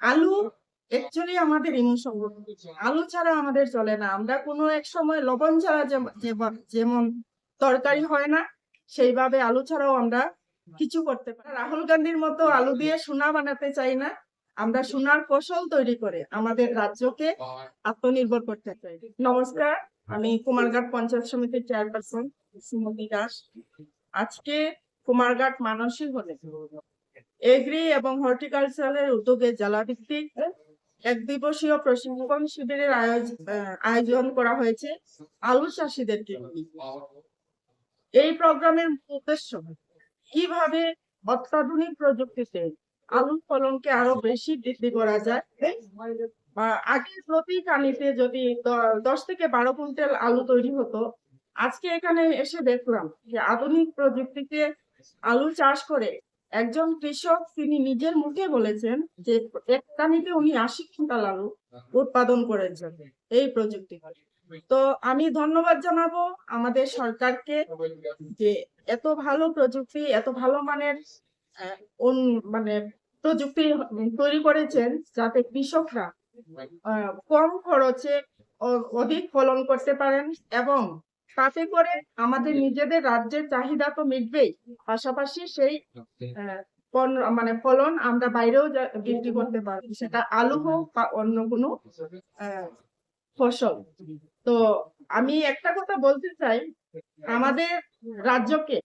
আলু অ্যাকচুয়ালি আমাদের ইমোশন আলু ছাড়া আমাদের চলে না। আমরা কোনো এক সময় লবণ ছাড়া যেম- যেম- যেমন তরকারি হয় না, সেইভাবে আলু ছাড়াও আমরা কিছু করতে পারি রাহুল গান্ধীর মতো আলু দিয়ে সোনা বানাতে চাই না। আমরা সোনার ফসল তৈরি করে আমাদের রাজ্যকে আত্মনির্ভর করতে চাই। নমস্কার, আমি কুমারঘাট পঞ্চায়েত সমিতির চেয়ারপারসন শ্রীমতী দাস। আজকে কুমারঘাট মানসিক হলে এগ্রি এবং হর্টিকালচারের উদ্যোগে জেলাভিত্তিক এক দিবসীয় প্রশিক্ষণ শিবিরের আয়োজন করা হয়েছে আলু চাষিদেরকে নিয়ে। এই প্রোগ্রামের উদ্দেশ্য, কীভাবে অত্যাধুনিক প্রযুক্তিতে আলু ফলনকে আরও বেশি বৃদ্ধি করা যায় আগে প্রতি কানিতে যদি দশ থেকে বারো কুইন্টাল আলু তৈরি হতো, আজকে এখানে এসে দেখলাম যে আধুনিক প্রযুক্তিতে আলু চাষ করে একজন কৃষক তিনি নিজের মুখে বলেছেন যে, এক কানিতে উনি আশি কুইন্টাল আলু উৎপাদন করেছেন এই প্রযুক্তি তো আমি ধন্যবাদ জানাব আমাদের সরকারকে যে এত ভালো প্রযুক্তি, এত ভালো মানের মানে প্রযুক্তি তৈরি করেছেন যাতে কৃষকরা কম খরচে অধিক ফলন করতে পারেন এবং তাতে করে আমাদের নিজেদের রাজ্যের চাহিদা তো মিটবেই। পাশাপাশি সেই মানে ফলন আমরা বাইরেও বিক্রি করতে পারব। সেটা আলু হোক বা অন্য কোনো আহ, ফসল। তো আমি একটা কথা বলতে চাই আমাদের রাজ্যকে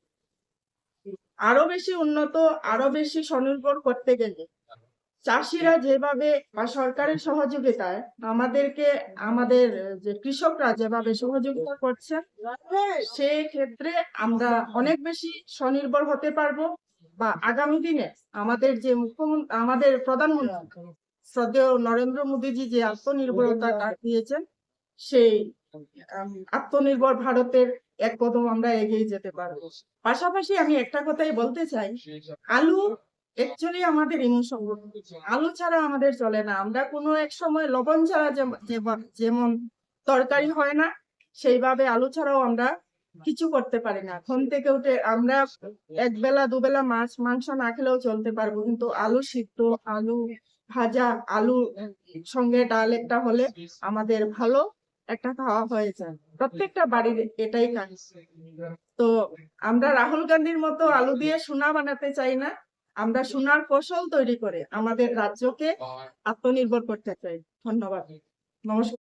আরও বেশি উন্নত আরও বেশি স্বনির্ভর করতে গেলে চাষিরা যেভাবে বা সরকারের সহযোগিতায় আমাদেরকে, আমাদের যে কৃষকরা যেভাবে সহযোগিতা করছেন, সেই ক্ষেত্রে আমরা অনেক বেশি স্বনির্ভর হতে পারব বা আগামী দিনে আমাদের যে মুখ্যমন্ত্রী, আমাদের প্রধানমন্ত্রী শ্রদ্ধেয় নরেন্দ্র মোদীজি যে আত্মনির্ভরতা ডাক দিয়েছেন সেই আত্মনির্ভর ভারতের এক কদম আমরা এগিয়ে যেতে পারব। পাশাপাশি আমি একটা কথাই বলতে চাই, আলু অ্যাকচুয়ালি আমাদের ইমোশন আলু ছাড়া আমাদের চলে না। আমরা কোনো এক সময় লবণ ছাড়া যেম- যেম- যেমন তরকারি হয় না, সেইভাবে আলু ছাড়াও আমরা কিছু করতে পারি না। ঘুম থেকে উঠে আমরা এক বেলা দুবেলা মাছ, মাংস না খেলেও চলতে পারব। কিন্তু আলু সিদ্ধ, আলু ভাজা, আলু সঙ্গে ডাল একটা হলে আমাদের ভালো একটা খাওয়া হয়ে যায়। প্রত্যেকটা বাড়ির এটাই কাজ। তো আমরা রাহুল গান্ধীর মতো আলু দিয়ে সোনা বানাতে চাই না। আমরা সোনার কৌশল তৈরি করে আমাদের রাজ্যকে আত্মনির্ভর করতে চাই। ধন্যবাদ। নমস্কার।